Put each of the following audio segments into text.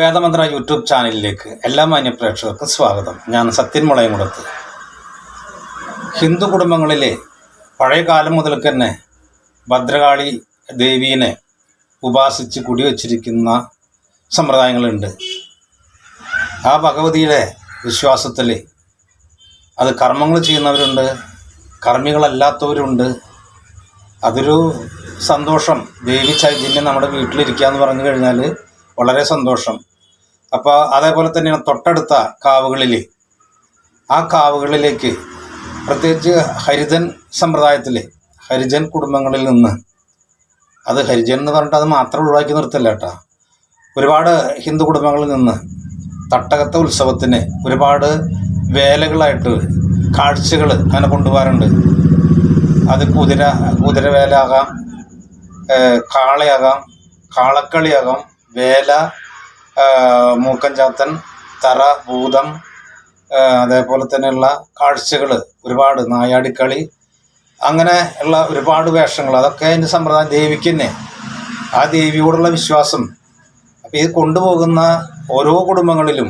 വേദമന്ത്ര YouTube ചാനലിലേക്ക് എല്ലാ മാന്യ പ്രേക്ഷകർക്കും സ്വാഗതം. ഞാൻ സത്യൻ മുളയമുടത്ത് ഹിന്ദു കുടുംബങ്ങളിലെ പഴയ കാലം മുതൽക്ക് തന്നെ ഭദ്രകാളി ദേവീനെ ഉപാസിച്ച് കുടിവച്ചിരിക്കുന്ന സമ്പ്രദായങ്ങളുണ്ട്. ആ ഭഗവതിയുടെ വിശ്വാസത്തിൽ അത് കർമ്മങ്ങൾ ചെയ്യുന്നവരുണ്ട് കർമ്മികളല്ലാത്തവരുണ്ട്. അതൊരു സന്തോഷം. ദേവി ചൈതന്യം നമ്മുടെ വീട്ടിലിരിക്കുക എന്ന് പറഞ്ഞു കഴിഞ്ഞാൽ വളരെ സന്തോഷം. അപ്പോൾ അതേപോലെ തന്നെയാണ് തൊട്ടടുത്ത കാവുകളിൽ ആ കാവുകളിലേക്ക് പ്രത്യേകിച്ച് ഹരിജൻ സമ്പ്രദായത്തിൽ ഹരിജൻ കുടുംബങ്ങളിൽ നിന്ന്. അത് ഹരിജൻ എന്ന് പറഞ്ഞിട്ട് അത് മാത്രം ഒഴിവാക്കി നിർത്തില്ല കേട്ടോ. ഒരുപാട് ഹിന്ദു കുടുംബങ്ങളിൽ നിന്ന് തട്ടകത്തെ ഉത്സവത്തിന് ഒരുപാട് വേലകളായിട്ട് കാഴ്ചകൾ അങ്ങനെ കൊണ്ടുപോകാറുണ്ട്. അത് കുതിര കുതിരവേല ആകാം ഏഹ് കാളയാകാം കാളക്കളിയാകാം വേല മൂക്കഞ്ചാത്തൻ തറ ഭൂതം അതേപോലെ തന്നെയുള്ള കാഴ്ചകൾ ഒരുപാട് നായാടിക്കളി അങ്ങനെ ഉള്ള ഒരുപാട് വേഷങ്ങൾ. അതൊക്കെ അതിന്റെ സമ്പ്രദായം ദേവിക്ക് തന്നെ. ആ ദേവിയോടുള്ള വിശ്വാസം. അപ്പോൾ ഇത് കൊണ്ടുപോകുന്ന ഓരോ കുടുംബങ്ങളിലും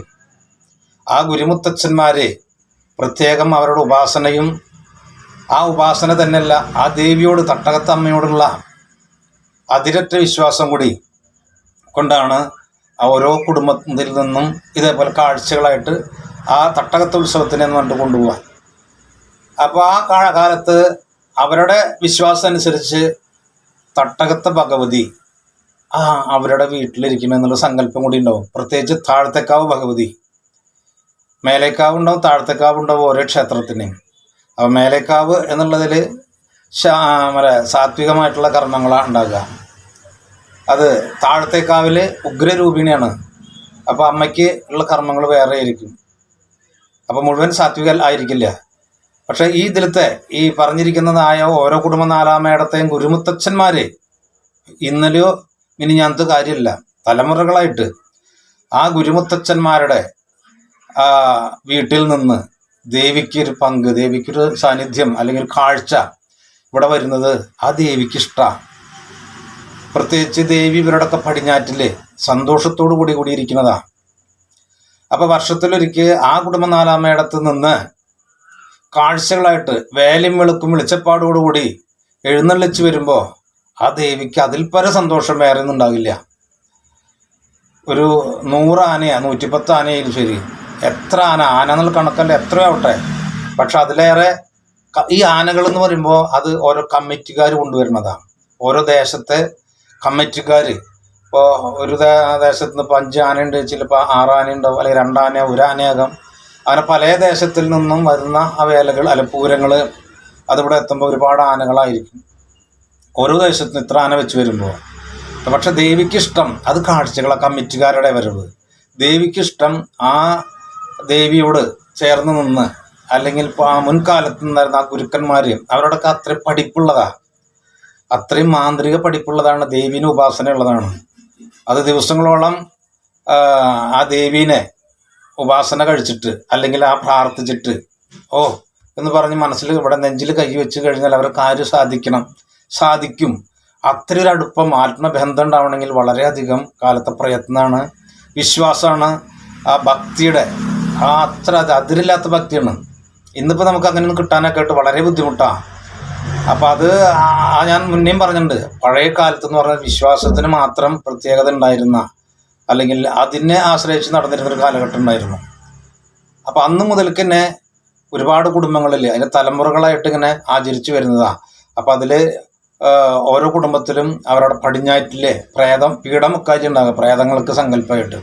ആ ഗുരുമുത്തച്ഛന്മാരെ പ്രത്യേകം അവരുടെ ഉപാസനയും ആ ഉപാസന തന്നെയല്ല ആ ദേവിയോട് തട്ടകത്തമ്മയോടുള്ള അതിരറ്റ വിശ്വാസം കൂടി കൊണ്ടാണ് ഓരോ കുടുംബത്തിൽ നിന്നും ഇതേപോലെ കാഴ്ചകളായിട്ട് ആ തട്ടകത്ത് ഉത്സവത്തിന് പറഞ്ഞിട്ട് കൊണ്ടുപോകാൻ അപ്പോൾ ആ കാലത്ത് അവരുടെ വിശ്വാസം അനുസരിച്ച് തട്ടകത്തെ ഭഗവതി ആ അവരുടെ വീട്ടിലിരിക്കുമെന്നുള്ള സങ്കല്പം കൂടി ഉണ്ടാവും. പ്രത്യേകിച്ച് താഴത്തേക്കാവ് ഭഗവതി. മേലേക്കാവ് ഉണ്ടാവും താഴത്തേക്കാവ് ഉണ്ടാവും ഓരോ ക്ഷേത്രത്തിനെയും. അപ്പോൾ മേലേക്കാവ് എന്നുള്ളതിൽ മറ്റേ സാത്വികമായിട്ടുള്ള കർമ്മങ്ങളാണ് ഉണ്ടാകുക അത് താഴത്തേക്കാവിൽ ഉഗ്രരൂപിണിയാണ്. അപ്പോൾ അമ്മയ്ക്ക് ഉള്ള കർമ്മങ്ങൾ വേറെ ആയിരിക്കും. അപ്പോൾ മുഴുവൻ സാത്വിക ആയിരിക്കില്ല. പക്ഷേ ഈ ഇതിലത്തെ ഈ പറഞ്ഞിരിക്കുന്നതായ ഓരോ കുടുംബ നാലാമേടത്തെയും ഗുരുമുത്തച്ഛന്മാരെ ഇന്നലെയോ ഇനി ഞാനത് കാര്യമില്ല തലമുറകളായിട്ട് ആ ഗുരുമുത്തച്ഛന്മാരുടെ ആ, വീട്ടിൽ നിന്ന് ദേവിക്കൊരു പങ്ക് ദേവിക്കൊരു സാന്നിധ്യം അല്ലെങ്കിൽ കാഴ്ച ഇവിടെ വരുന്നത് ആ ദേവിക്ക് ഇഷ്ടമാണ് പ്രത്യേകിച്ച് ദേവി ഇവരോടൊക്കെ പടിഞ്ഞാറ്റിൽ സന്തോഷത്തോടു കൂടി കൂടിയിരിക്കുന്നതാ. അപ്പോൾ വർഷത്തിലൊരിക്കൽ ആ കുടുംബ നാലാമയിടത്ത് നിന്ന് കാഴ്ചകളായിട്ട് വേലയും വെളുക്കും വെളിച്ചപ്പാടോടുകൂടി എഴുന്നള്ളിച്ച് വരുമ്പോ ആ ദേവിക്ക് അതിൽ പര സന്തോഷം വേറെ ഒന്നും ഉണ്ടാവില്ല. ഒരു നൂറ് ആനയാ നൂറ്റിപ്പത്ത് ആനയായാലും ശരി. എത്ര ആന? ആന എന്നുള്ള കണക്കല്ല എത്രയാവട്ടെ പക്ഷെ അതിലേറെ ഈ ആനകൾ എന്ന് പറയുമ്പോൾ അത് ഓരോ കമ്മിറ്റിക്കാർ കൊണ്ടുവരുന്നതാണ് ഓരോ ദേശത്തെ കമ്മിറ്റിക്കാർ ഇപ്പോൾ ഒരു ദേശത്ത് നിന്ന് ഇപ്പോൾ അഞ്ച് ആനയുണ്ട്. ചിലപ്പോൾ ആറ് ആന ഉണ്ടാവും അല്ലെങ്കിൽ രണ്ടാന ഒരു അങ്ങനെ പല ദേശത്തിൽ നിന്നും വരുന്ന ആ വേലകൾ അല്ല പൂരങ്ങൾ അതിവിടെ എത്തുമ്പോൾ ഒരുപാട് ആനകളായിരിക്കും. ഓരോ ദേശത്തുനിന്ന് ഇത്ര ആന വെച്ച് വരുമ്പോൾ പക്ഷെ ദേവിക്കിഷ്ടം അത് കാഴ്ചകളാണ് കമ്മിറ്റിക്കാരുടെ വരവ്. ദേവിക്കിഷ്ടം ആ ദേവിയോട് ചേർന്ന് നിന്ന് അല്ലെങ്കിൽ മുൻകാലത്ത് നിന്നായിരുന്ന ആ ഗുരുക്കന്മാർ അവരോടൊക്കെ അത്ര പഠിപ്പുള്ളതാ. അത്രയും മാന്ത്രിക പഠിപ്പുള്ളതാണ് ദേവീന് ഉപാസന ഉള്ളതാണ് അത് ദിവസങ്ങളോളം ആ, ദേവീനെ ഉപാസന കഴിച്ചിട്ട് അല്ലെങ്കിൽ ആ പ്രാർത്ഥിച്ചിട്ട് ഓ എന്ന് പറഞ്ഞ് മനസ്സിൽ ഇവിടെ നെഞ്ചിൽ കൈ വെച്ച് കഴിഞ്ഞാൽ അവരെ കാര്യം സാധിക്കണം. സാധിക്കും. അത്ര ഒരു അടുപ്പം ആത്മബന്ധം ഉണ്ടാവണമെങ്കിൽ വളരെയധികം കാലത്തെ പ്രയത്നമാണ്. വിശ്വാസമാണ്. ആ ഭക്തിയുടെ ആ അത്ര അതിരില്ലാത്ത ഭക്തിയാണ്. ഇന്നിപ്പോൾ നമുക്ക് അങ്ങനെയൊന്നും കിട്ടാനൊക്കെ ആയിട്ട് വളരെ ബുദ്ധിമുട്ടാണ് അപ്പം അത് ഞാൻ മുന്നേയും പറഞ്ഞിട്ടുണ്ട്. പഴയ കാലത്ത് എന്ന് പറഞ്ഞാൽ വിശ്വാസത്തിന് മാത്രം പ്രത്യേകത ഉണ്ടായിരുന്ന അല്ലെങ്കിൽ അതിനെ ആശ്രയിച്ച് നടന്നിരുന്ന ഒരു കാലഘട്ടം ഉണ്ടായിരുന്നു. അപ്പൊ അന്ന് മുതൽക്ക് തന്നെ ഒരുപാട് കുടുംബങ്ങളിൽ അതിന്റെ തലമുറകളായിട്ട് ഇങ്ങനെ ആചരിച്ചു വരുന്നതാണ് അപ്പോൾ അതിൽ ഓരോ കുടുംബത്തിലും അവരുടെ പടിഞ്ഞാറ്റിലെ പ്രേതം പീഠമൊക്കെ ഉണ്ടാകുക പ്രേതങ്ങൾക്ക് സങ്കല്പമായിട്ട്.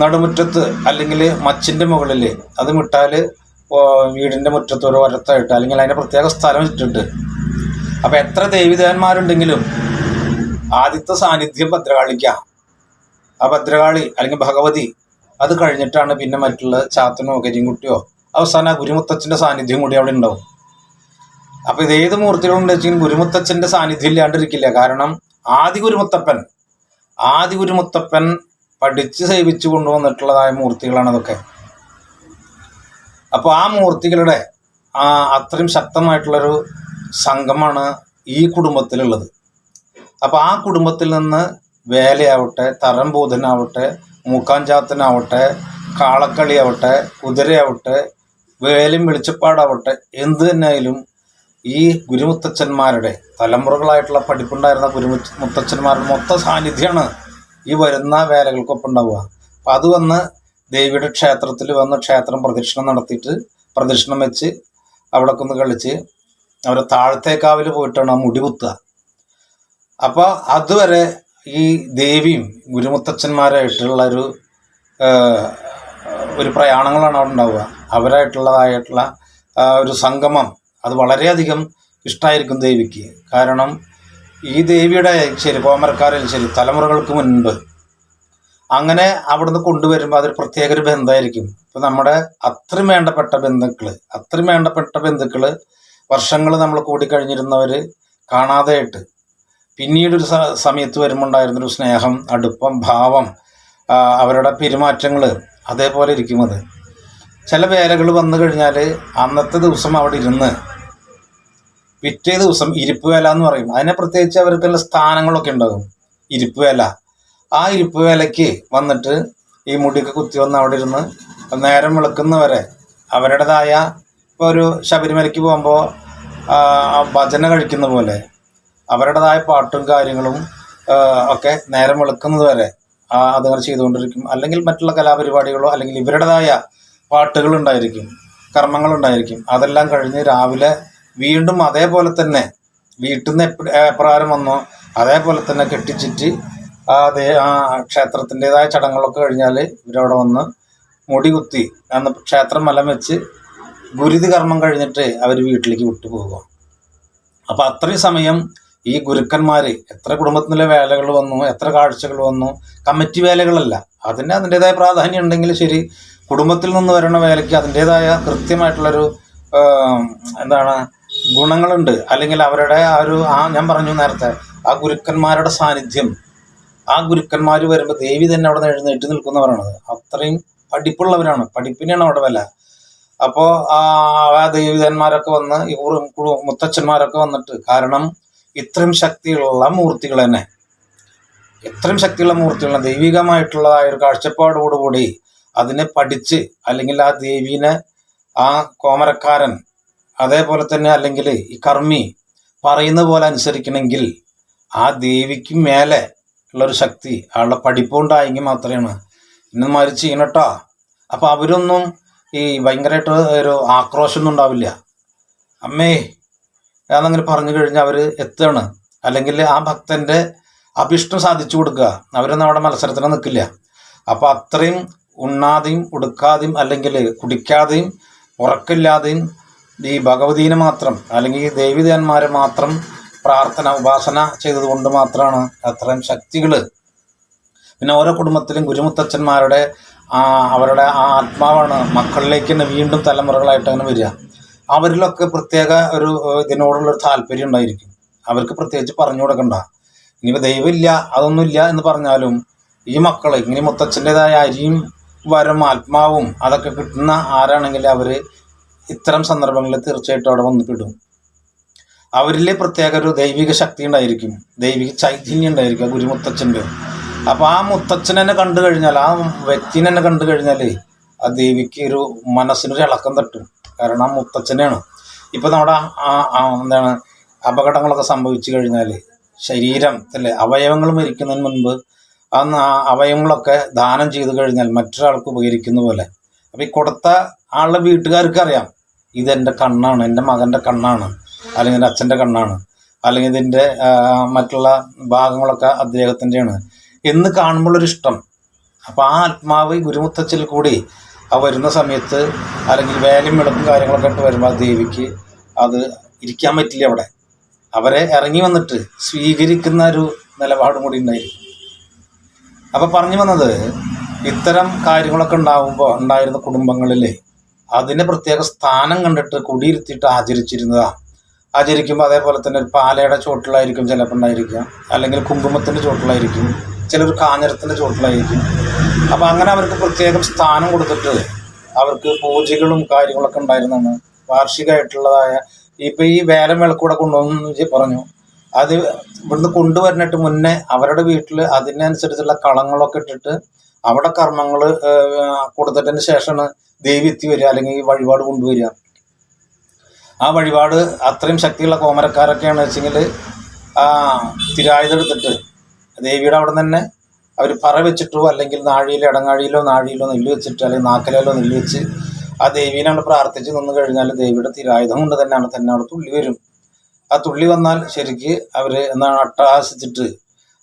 നടുമുറ്റത്ത് അല്ലെങ്കിൽ മച്ചിന്റെ മുകളിൽ അത് വിട്ടാൽ വീടിന്റെ മുറ്റത്ത് ഒരു ഒരത്തായിട്ട് അല്ലെങ്കിൽ അതിന്റെ പ്രത്യേക സ്ഥലം ഇട്ടിട്ട് അപ്പം എത്ര ദേവിദേവന്മാരുണ്ടെങ്കിലും ആദ്യത്തെ സാന്നിധ്യം ഭദ്രകാളിക്ക. ആ ഭദ്രകാളി അല്ലെങ്കിൽ ഭഗവതി അത് കഴിഞ്ഞിട്ടാണ് പിന്നെ മറ്റുള്ള ചാത്തനോ കരിങ്കുട്ടിയോ അവസാനം ആ ഗുരുമുത്തച്ഛന്റെ സാന്നിധ്യം കൂടി അവിടെ ഉണ്ടാവും. അപ്പോൾ ഇത് ഏത് മൂർത്തികളുണ്ട് വെച്ചാൽ ഗുരുമുത്തച്ഛന്റെ സാന്നിധ്യം ഇല്ലാണ്ടിരിക്കില്ല. കാരണം ആദി ഗുരുമുത്തപ്പൻ ആദി ഗുരുമുത്തപ്പൻ പഠിച്ച് സേവിച്ചു കൊണ്ടുവന്നിട്ടുള്ളതായ മൂർത്തികളാണ് അതൊക്കെ. അപ്പോൾ ആ മൂർത്തികളുടെ അത്രയും ശക്തമായിട്ടുള്ളൊരു സംഘമാണ് ഈ കുടുംബത്തിലുള്ളത്. അപ്പോൾ ആ കുടുംബത്തിൽ നിന്ന് വേലയാവട്ടെ തരം ബോധനാവട്ടെ മൂക്കാഞ്ചാത്തനാവട്ടെ കാളക്കളിയാവട്ടെ കുതിരയാവട്ടെ വേലും വെളിച്ചപ്പാടാവട്ടെ എന്ത് തന്നെയായാലും ഈ ഗുരുമുത്തച്ഛന്മാരുടെ തലമുറകളായിട്ടുള്ള പഠിപ്പുണ്ടായിരുന്ന ഗുരുമുത്തച്ഛന്മാരുടെ മൊത്ത സാന്നിധ്യമാണ് ഈ വരുന്ന വേലകൾക്കൊപ്പം ഉണ്ടാവുക. അപ്പം അത് വന്ന് ദേവിയുടെ ക്ഷേത്രത്തിൽ വന്ന് ക്ഷേത്രം പ്രദക്ഷിണം നടത്തിയിട്ട് പ്രദക്ഷിണം വെച്ച് അവിടെ ഒന്ന് കളിച്ച് അവർ താഴത്തേക്കാവിൽ പോയിട്ടാണ് ആ മുടി കുത്തുക. അപ്പോൾ അതുവരെ ഈ ദേവിയും ഗുരുമുത്തച്ഛന്മാരായിട്ടുള്ള ഒരു ഒരു പ്രയാണങ്ങളാണ് അവിടെ ഉണ്ടാവുക. അവരായിട്ടുള്ളതായിട്ടുള്ള ഒരു സംഗമം അത് വളരെയധികം ഇഷ്ടമായിരിക്കും ദേവിക്ക്. കാരണം ഈ ദേവിയുടെ ശരി കോമരക്കാരിൽ ശരി തലമുറകൾക്ക് മുൻപ് അങ്ങനെ അവിടുന്ന് കൊണ്ടുവരുമ്പോൾ അതൊരു പ്രത്യേക ഒരു ബന്ധമായിരിക്കും ഇപ്പം നമ്മുടെ അത്രയും വേണ്ടപ്പെട്ട ബന്ധുക്കൾ അത്രയും വേണ്ടപ്പെട്ട ബന്ധുക്കൾ വർഷങ്ങൾ നമ്മൾ കൂടിക്കഴിഞ്ഞിരുന്നവർ കാണാതെയായിട്ട് പിന്നീടൊരു സമയത്ത് വരുമ്പോൾ ഉണ്ടായിരുന്നൊരു സ്നേഹം അടുപ്പം ഭാവം അവരുടെ പെരുമാറ്റങ്ങൾ അതേപോലെ ഇരിക്കും അത്. ചില വേലകൾ വന്നു കഴിഞ്ഞാൽ അന്നത്തെ ദിവസം അവിടെ ഇരുന്ന് പിറ്റേ ദിവസം ഇരിപ്പ് വേല എന്ന് പറയും. അതിനെ പ്രത്യേകിച്ച് അവർക്കുള്ള സ്ഥാനങ്ങളൊക്കെ ഉണ്ടാകും. ഇരിപ്പ് വേല. ആ ഇരിപ്പ് വേലയ്ക്ക് വന്നിട്ട് ഈ മുടിയൊക്കെ കുത്തി വന്ന് അവിടെ ഇരുന്ന് നേരം വിളക്കുന്നവരെ അവരുടേതായ ഇപ്പോൾ ഒരു ശബരിമലയ്ക്ക് പോകുമ്പോൾ ഭജന കഴിക്കുന്ന പോലെ അവരുടേതായ പാട്ടും കാര്യങ്ങളും ഒക്കെ നേരം വെളുക്കുന്നത് വരെ അതങ്ങനെ ചെയ്തുകൊണ്ടിരിക്കും. അല്ലെങ്കിൽ മറ്റുള്ള കലാപരിപാടികളോ അല്ലെങ്കിൽ ഇവരുടേതായ പാട്ടുകളുണ്ടായിരിക്കും കർമ്മങ്ങളുണ്ടായിരിക്കും അതെല്ലാം കഴിഞ്ഞ് രാവിലെ വീണ്ടും അതേപോലെ തന്നെ വീട്ടിൽ നിന്ന് എപ്രകാരം വന്നോ. അതേപോലെ തന്നെ കെട്ടിച്ചിട്ട് ആ ആ ക്ഷേത്രത്തിന്റെതായ ചടങ്ങുകളൊക്കെ കഴിഞ്ഞാൽ ഇവരവിടെ വന്ന് മുടി കുത്തി അന്ന് ക്ഷേത്രം മലം വെച്ച് ഗുരുതി കർമ്മം കഴിഞ്ഞിട്ട് അവർ വീട്ടിലേക്ക് വിട്ടുപോകുക അപ്പോൾ അത്രയും സമയം ഈ ഗുരുക്കന്മാർ എത്ര കുടുംബത്തിലെ വേലകൾ വന്നു എത്ര കാഴ്ചകൾ വന്നു കമ്മിറ്റി വേലകളല്ല. അതിന് അതിന്റെതായ പ്രാധാന്യം ഉണ്ടെങ്കിൽ ശരി കുടുംബത്തിൽ നിന്ന് വരുന്ന വേലയ്ക്ക് അതിന്റെതായ കൃത്യമായിട്ടുള്ളൊരു എന്താണ് ഗുണങ്ങളുണ്ട്. അല്ലെങ്കിൽ അവരുടെ ആ ഒരു ആ ഞാൻ പറഞ്ഞു നേരത്തെ ആ ഗുരുക്കന്മാരുടെ സാന്നിധ്യം ആ ഗുരുക്കന്മാർ വരുമ്പോൾ ദേവി തന്നെ അവിടെ നിന്ന് എഴുന്നേറ്റ് നിൽക്കുന്നവരാണ് അത്രയും പഠിപ്പുള്ളവരാണ്. പഠിപ്പിനെയാണ് അവിടെ വില. അപ്പോൾ ആ ദേവിതന്മാരൊക്കെ വന്ന് ഈ മുത്തച്ഛന്മാരൊക്കെ വന്നിട്ട് കാരണം ഇത്രയും ശക്തിയുള്ള മൂർത്തികൾ തന്നെ. ഇത്രയും ശക്തിയുള്ള മൂർത്തികൾ ദൈവികമായിട്ടുള്ളതായ ഒരു കാഴ്ചപ്പാടോടുകൂടി അതിനെ പഠിച്ച് അല്ലെങ്കിൽ ആ ദേവീനെ ആ കോമരക്കാരൻ അതേപോലെ തന്നെ അല്ലെങ്കിൽ ഈ കർമ്മി പറയുന്ന പോലെ അനുസരിക്കണമെങ്കിൽ ആ ദേവിക്ക് മേലെ ഉള്ളൊരു ശക്തി ആളുടെ പഠിപ്പുണ്ടായെങ്കിൽ മാത്രമാണ്. ഇന്നമാതിരി ചെയ്യണട്ടോ. അപ്പം അവരൊന്നും ഈ ഭയങ്കരമായിട്ട് ഒരു ആക്രോശമൊന്നും ഉണ്ടാവില്ല. അമ്മേ എന്നങ്ങനെ പറഞ്ഞു കഴിഞ്ഞാൽ അവർ എത്തുകയാണ് അല്ലെങ്കിൽ ആ ഭക്തന്റെ അഭിഷ്ടം സാധിച്ചു കൊടുക്കുക. അവരൊന്നും അവിടെ മത്സരത്തിന് നിൽക്കില്ല. അപ്പോൾ അത്രയും ഉണ്ണാതെയും ഉടുക്കാതെയും അല്ലെങ്കിൽ കുടിക്കാതെയും ഉറക്കില്ലാതെയും ഈ ഭഗവതീനെ മാത്രം അല്ലെങ്കിൽ ദേവിദേവന്മാരെ മാത്രം പ്രാർത്ഥന ഉപാസന ചെയ്തതുകൊണ്ട് മാത്രമാണ് അത്രയും ശക്തികൾ പിന്നെ ഓരോ കുടുംബത്തിലും ഗുരുമുത്തച്ഛന്മാരുടെ ആ അവരുടെ ആ ആത്മാവാണ് മക്കളിലേക്ക് തന്നെ വീണ്ടും തലമുറകളായിട്ട് അങ്ങനെ വരിക. അവരിലൊക്കെ പ്രത്യേക ഒരു ഇതിനോടുള്ളൊരു താല്പര്യം ഉണ്ടായിരിക്കും. അവർക്ക് പ്രത്യേകിച്ച് പറഞ്ഞു കൊടുക്കണ്ട. ഇനിയിപ്പോൾ ദൈവമില്ല അതൊന്നുമില്ല എന്ന് പറഞ്ഞാലും ഈ മക്കൾ ഇങ്ങനെ മുത്തച്ഛന്റെതായ അരിയും വരം ആത്മാവും അതൊക്കെ കിട്ടുന്ന ആരാണെങ്കിൽ അവർ ഇത്തരം സന്ദർഭങ്ങളിൽ തീർച്ചയായിട്ടും അവിടെ വന്ന് പെടും. അവരിൽ പ്രത്യേക ഒരു ദൈവിക ശക്തി ഉണ്ടായിരിക്കും. ദൈവിക ചൈതന്യം ഉണ്ടായിരിക്കും ആ ഗുരുമുത്തച്ഛന്റെ അപ്പോൾ ആ മുത്തച്ഛനെ തന്നെ കണ്ടു കഴിഞ്ഞാൽ ആ വ്യക്തിനെ തന്നെ കണ്ടു കഴിഞ്ഞാൽ ആ ദേവിക്ക് ഒരു മനസ്സിനൊരു ഇളക്കം തട്ടും. കാരണം ആ മുത്തച്ഛനെയാണ്. ഇപ്പം നമ്മുടെ എന്താണ് അപകടങ്ങളൊക്കെ സംഭവിച്ചു കഴിഞ്ഞാൽ ശരീരം അല്ലേ? അവയവങ്ങൾ മരിക്കുന്നതിന് മുൻപ് അന്ന് ആ അവയവങ്ങളൊക്കെ ദാനം ചെയ്തു കഴിഞ്ഞാൽ മറ്റൊരാൾക്ക് ഉപകരിക്കുന്ന പോലെ. അപ്പോൾ ഈ കൊടുത്ത ആളുടെ വീട്ടുകാർക്ക് അറിയാം ഇതെന്റെ കണ്ണാണ് എന്റെ മകന്റെ കണ്ണാണ്. അല്ലെങ്കിൽ എന്റെ അച്ഛന്റെ കണ്ണാണ്. അല്ലെങ്കിൽ ഇതിന്റെ മറ്റുള്ള ഭാഗങ്ങളൊക്കെ അദ്ദേഹത്തിന്റെയാണ്. എന്ന് കാണുമ്പോഴൊരു ഇഷ്ടം. അപ്പോൾ ആ ആത്മാവ് ഗുരുമുത്തച്ഛൽ കൂടി ആ വരുന്ന സമയത്ത് അല്ലെങ്കിൽ വേലയും വെളുപ്പും കാര്യങ്ങളൊക്കെ ഇട്ട് വരുമ്പോൾ ആ ദേവിക്ക് അത് ഇരിക്കാൻ പറ്റില്ല അവിടെ. അവരെ ഇറങ്ങി വന്നിട്ട് സ്വീകരിക്കുന്ന ഒരു നിലപാടും കൂടി ഉണ്ടായിരിക്കും. അപ്പോൾ പറഞ്ഞു വന്നത് ഇത്തരം കാര്യങ്ങളൊക്കെ ഉണ്ടാവുമ്പോൾ ഉണ്ടായിരുന്ന കുടുംബങ്ങളിൽ അതിന് പ്രത്യേക സ്ഥാനം കണ്ടിട്ട് കുടിയിരുത്തിയിട്ട് ആചരിച്ചിരുന്നതാണ് ആചരിക്കുമ്പോൾ അതേപോലെ തന്നെ ഒരു പാലയുടെ ചോട്ടിലായിരിക്കും ചിലപ്പോൾ ഉണ്ടായിരിക്കുക. അല്ലെങ്കിൽ കുങ്കുമത്തിന്റെ ചോട്ടിലായിരിക്കും ചിലർ കാഞ്ഞിരത്തിന്റെ ചോട്ടിലായിരിക്കും അപ്പോൾ അങ്ങനെ അവർക്ക് പ്രത്യേകം സ്ഥാനം കൊടുത്തിട്ട് അവർക്ക് പൂജകളും കാര്യങ്ങളൊക്കെ ഉണ്ടായിരുന്നാണ് വാർഷികമായിട്ടുള്ളതായ ഇപ്പം ഈ വേലം വിളക്കൂടെ കൊണ്ടുവന്നു പറഞ്ഞു. അത് ഇവിടുന്ന് കൊണ്ടുവരുന്നിട്ട് മുന്നേ അവരുടെ വീട്ടിൽ അതിനനുസരിച്ചുള്ള കളങ്ങളൊക്കെ ഇട്ടിട്ട് അവിടെ കർമ്മങ്ങൾ കൊടുത്തിട്ടതിന് ശേഷമാണ് ദേവി എത്തി വരിക അല്ലെങ്കിൽ ഈ വഴിപാട് കൊണ്ടുവരിക. ആ വഴിപാട് അത്രയും ശക്തിയുള്ള കോമരക്കാരൊക്കെയാണ് വെച്ചെങ്കിൽ ആ തിരായുധെടുത്തിട്ട് ദേവിയുടെ അവിടെ തന്നെ അവർ പറ വെച്ചിട്ടോ അല്ലെങ്കിൽ നാഴിയിലോ ഇടങ്ങാഴിയിലോ നാഴിയിലോ നെല്ല് വെച്ചിട്ട് അല്ലെങ്കിൽ നാക്കലയിലോ നെല്ല് വെച്ച് ആ ദേവീനെ അവിടെ പ്രാർത്ഥിച്ച് നിന്ന് കഴിഞ്ഞാൽ ദേവിയുടെ തിരായുധം കൊണ്ട് തന്നെയാണ് തന്നെ അവിടെ തുള്ളി വരും. ആ തുള്ളി വന്നാൽ ശരിക്ക് അവർ എന്താണ് അട്ടഹാസിച്ചിട്ട്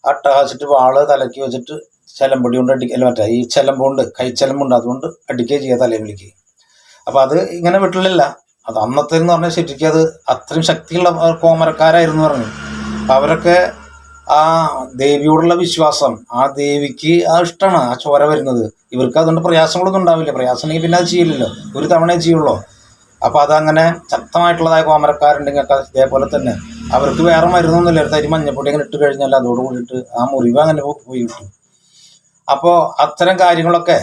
അട്ടഹാസിച്ചിട്ട് വാൾ തലക്കി വെച്ചിട്ട് ചെലമ്പൊടി കൊണ്ട് അല്ല മറ്റേ ഈ ചെലമ്പുണ്ട് കൈച്ചെലമ്പുണ്ട് അതുകൊണ്ട് അടിക്കുകയും ചെയ്യുക തലയിലേക്ക് അപ്പോൾ അത് ഇങ്ങനെ വിട്ടില്ല അത് അന്നത്തെ എന്ന് പറഞ്ഞാൽ ശരിക്കും അത് അത്രയും ശക്തിയുള്ള കോമരക്കാരായിരുന്നു പറഞ്ഞു. അവരൊക്കെ ആ ദേവിയോടുള്ള വിശ്വാസം ആ ദേവിക്ക് ആ ഇഷ്ടമാണ് ആ ചോര വരുന്നത്. ഇവർക്ക് അതുകൊണ്ട് പ്രയാസങ്ങളൊന്നും ഉണ്ടാവില്ല. പ്രയാസം ഉണ്ടെങ്കിൽ പിന്നെ അത് ചെയ്യില്ലല്ലോ. ഒരു തവണയേ ചെയ്യുള്ളൂ. അപ്പോൾ അതങ്ങനെ ശക്തമായിട്ടുള്ളതായ കോമരക്കാരുണ്ടെങ്കിൽ ഒക്കെ ഇതേപോലെ തന്നെ. അവർക്ക് വേറെ മരുന്നൊന്നുമില്ല. ഒരു തരി മഞ്ഞപ്പൊടി അങ്ങനെ ഇട്ട് കഴിഞ്ഞാൽ അതോട് കൂടിയിട്ട് ആ മുറിവ് അങ്ങനെ പോയി കിട്ടും. അപ്പോൾ അത്തരം കാര്യങ്ങളൊക്കെ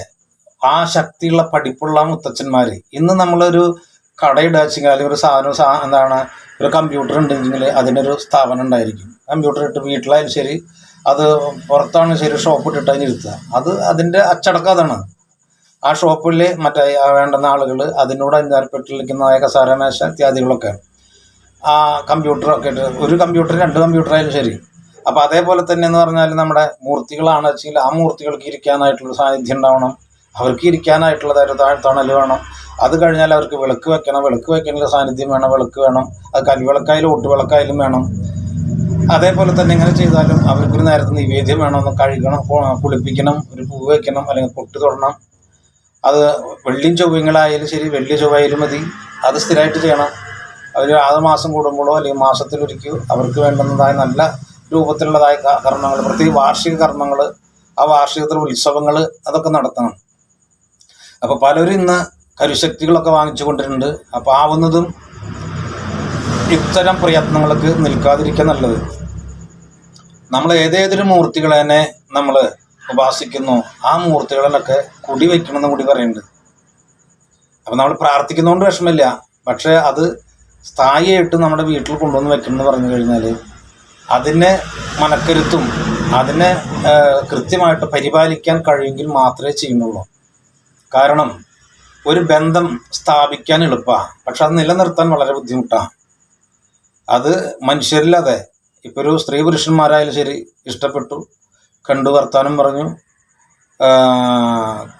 ആ ശക്തിയുള്ള പഠിപ്പുള്ള മുത്തച്ഛന്മാർ ഇന്ന് നമ്മളൊരു കടയിടുക വെച്ചെങ്കിൽ അല്ലെങ്കിൽ ഒരു സാധനം സാ എന്താണ് ഒരു കമ്പ്യൂട്ടർ ഉണ്ടെങ്കിൽ അതിനൊരു സ്ഥാപനം ഉണ്ടായിരിക്കും. കമ്പ്യൂട്ടർ ഇട്ട് വീട്ടിലായാലും ശരി അത് പുറത്താണ് ശരി ഷോപ്പ് ഇട്ടിട്ട് അതിനിരുത്തുക അത് അതിന്റെ അച്ചടക്കം അതാണ്. ആ ഷോപ്പിൽ മറ്റേ വേണ്ടുന്ന ആളുകൾ അതിനോട് അനുധാരപ്പെട്ടിരിക്കുന്ന കസാര മേശ ഇത്യാദികളൊക്കെ ആ കമ്പ്യൂട്ടറൊക്കെ ഇട്ട് ഒരു കമ്പ്യൂട്ടർ രണ്ട് കമ്പ്യൂട്ടർ ആയാലും ശരി. അപ്പോൾ അതേപോലെ തന്നെ എന്ന് പറഞ്ഞാൽ നമ്മുടെ മൂർത്തികളാണ് വെച്ചെങ്കിൽ ആ മൂർത്തികൾക്ക് ഇരിക്കാനായിട്ടുള്ള സാന്നിധ്യം ഉണ്ടാവണം. അവർക്ക് ഇരിക്കാനായിട്ടുള്ളതായിട്ട് താഴ്ത്തണൽ വേണം. അത് കഴിഞ്ഞാൽ അവർക്ക് വിളക്ക് വെക്കണം. വിളക്ക് വെക്കാനുള്ള സാന്നിധ്യം വേണം. വിളക്ക് വേണം. അത് കൽവിളക്കായാലും ഒട്ടുവിളക്കായാലും വേണം. അതേപോലെ തന്നെ ഇങ്ങനെ ചെയ്താലും അവർക്കൊരു നേരത്തെ നിവേദ്യം വേണം. ഒന്ന് കഴുകണം കുളിപ്പിക്കണം ഒരു പൂവ് വെക്കണം അല്ലെങ്കിൽ പൊട്ട് തൊടണം. അത് വെള്ളിയും ചൊവ്വങ്ങളായാലും ശരി വെള്ളി ചൊവ്വായാലും മതി. അത് സ്ഥിരമായിട്ട് ചെയ്യണം. അവർ ആറ് മാസം കൂടുമ്പോഴോ അല്ലെങ്കിൽ മാസത്തിലൊരിക്കൽ അവർക്ക് വേണ്ടുന്നതായ നല്ല രൂപത്തിലുള്ളതായ കർമ്മങ്ങൾ പ്രത്യേകിച്ച് വാർഷിക കർമ്മങ്ങൾ ആ വാർഷികത്തിൽ ഉത്സവങ്ങൾ അതൊക്കെ നടത്തണം. അപ്പോൾ പലരും ഇന്ന് കരുശക്തികളൊക്കെ വാങ്ങിച്ചു കൊണ്ടിട്ടുണ്ട് അപ്പോൾ ആവുന്നതും ഇത്തരം പ്രയത്നങ്ങൾക്ക് നിൽക്കാതിരിക്കാൻ നല്ലത്. നമ്മൾ ഏതേതൊരു മൂർത്തികളെ തന്നെ നമ്മൾ ഉപാസിക്കുന്നു ആ മൂർത്തികളിലൊക്കെ കുടി വയ്ക്കണമെന്ന് കൂടി പറയുന്നുണ്ട്. അപ്പം നമ്മൾ പ്രാർത്ഥിക്കുന്നതുകൊണ്ട് വിഷമമില്ല. പക്ഷേ അത് സ്ഥായിയായിട്ട് നമ്മുടെ വീട്ടിൽ കൊണ്ടുവന്ന് വെക്കണമെന്ന് പറഞ്ഞു കഴിഞ്ഞാൽ അതിനെ മനക്കരുത്തും അതിനെ കൃത്യമായിട്ട് പരിപാലിക്കാൻ കഴിയുമെങ്കിൽ മാത്രമേ ചെയ്യുന്നുള്ളൂ. കാരണം ഒരു ബന്ധം സ്ഥാപിക്കാൻ എളുപ്പമാണ് പക്ഷെ അത് നിലനിർത്താൻ വളരെ ബുദ്ധിമുട്ടാണ് അത് മനുഷ്യരില്ലാതെ ഇപ്പോൾ ഒരു സ്ത്രീ പുരുഷന്മാരായാലും ശരി ഇഷ്ടപ്പെട്ടു കണ്ടു വർത്താനം പറഞ്ഞു